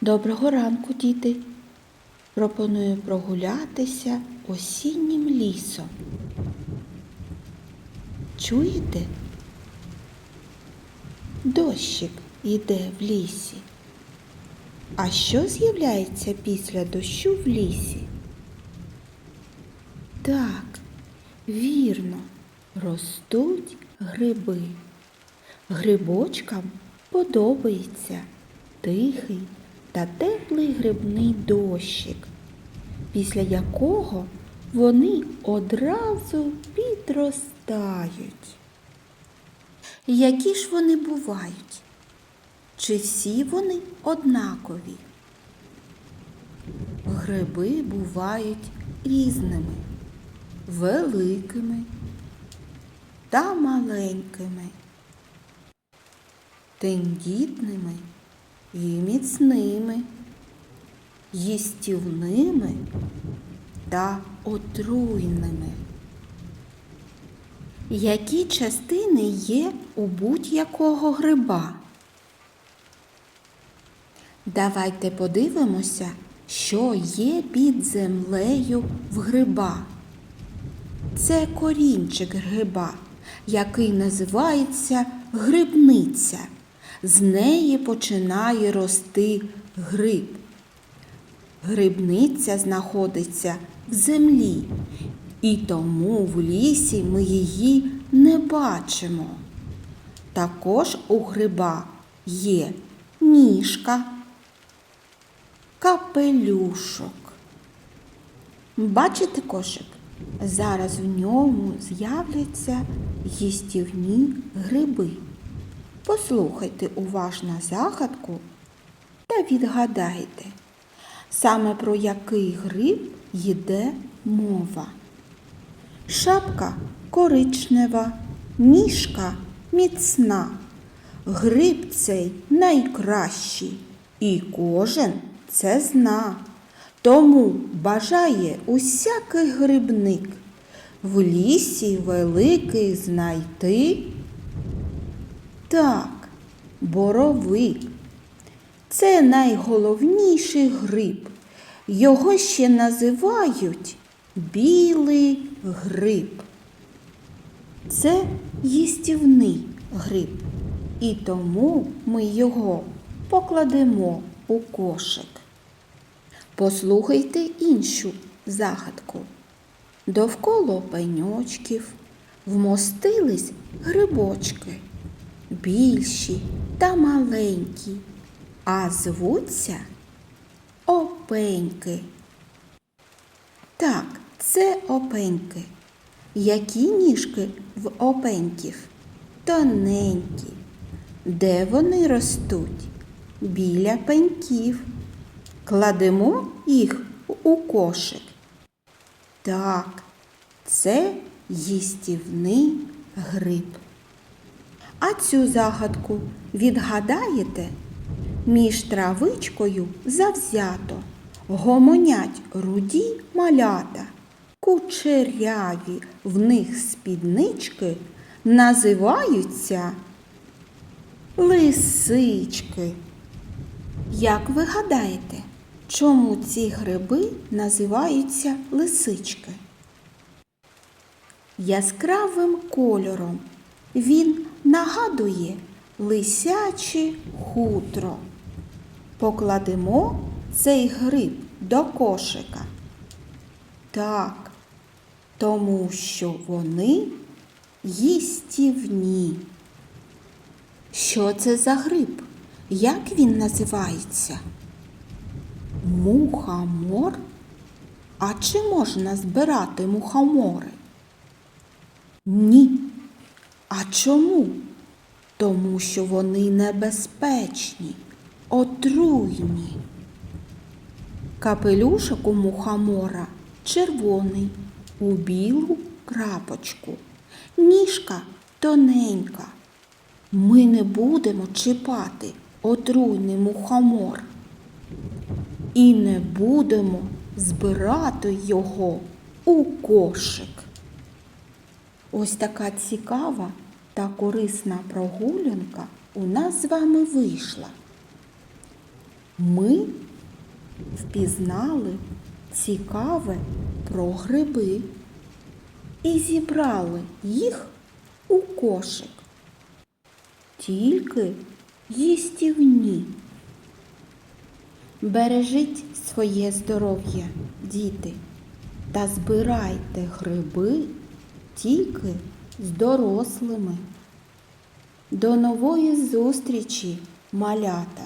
Доброго ранку, діти. Пропоную прогулятися осіннім лісом. Чуєте? Дощик іде в лісі. А що з'являється після дощу в лісі? Так, вірно, ростуть гриби. Грибочкам подобається тихий та теплий грибний дощик, після якого вони одразу підростають. Які ж вони бувають? Чи всі вони однакові? Гриби бувають різними, великими та маленькими, тендітними і міцними, їстівними та отруйними. Які частини є у будь-якого гриба? Давайте подивимося, що є під землею в гриба. Це корінчик гриба, який називається грибниця. З неї починає рости гриб. Грибниця знаходиться в землі, і тому в лісі ми її не бачимо. Також у гриба є ніжка, капелюшок. Бачите кошик? Зараз в ньому з'являться їстівні гриби. Послухайте уважно загадку та відгадайте, саме про який гриб йде мова. Шапка коричнева, ніжка міцна. Гриб цей найкращий, і кожен це зна. Тому бажає усякий грибник в лісі великий знайти. Так, боровик. Це найголовніший гриб. Його ще називають білий гриб. Це їстівний гриб, і тому ми його покладемо у кошик. Послухайте іншу загадку. Довкола пеньочків вмостились грибочки, більші та маленькі, а звуться опеньки. Так, це опеньки. Які ніжки в опеньків? Тоненькі. Де вони ростуть? Біля пеньків. Кладемо їх у кошик. Так, це їстівний гриб. А цю загадку відгадаєте? Між травичкою завзято гомонять руді малята, кучеряві в них спіднички називаються лисички. Як ви гадаєте, чому ці гриби називаються лисички? Яскравим кольором він нагадує лисяче хутро. Покладемо цей гриб до кошика. Так, тому що вони їстівні. Що це за гриб? Як він називається? Мухомор? А чи можна збирати мухомори? Ні. А чому? Тому що вони небезпечні, отруйні. Капелюшок у мухомора червоний, у білу крапочку. Ніжка тоненька. Ми не будемо чіпати отруйний мухомор. І не будемо збирати його у кошик. Ось така цікава та корисна прогулянка у нас з вами вийшла. Ми впізнали цікаве про гриби і зібрали їх у кошик. Тільки їстівні. Бережіть своє здоров'я, діти, та збирайте гриби тільки з дорослими. До нової зустрічі, малята!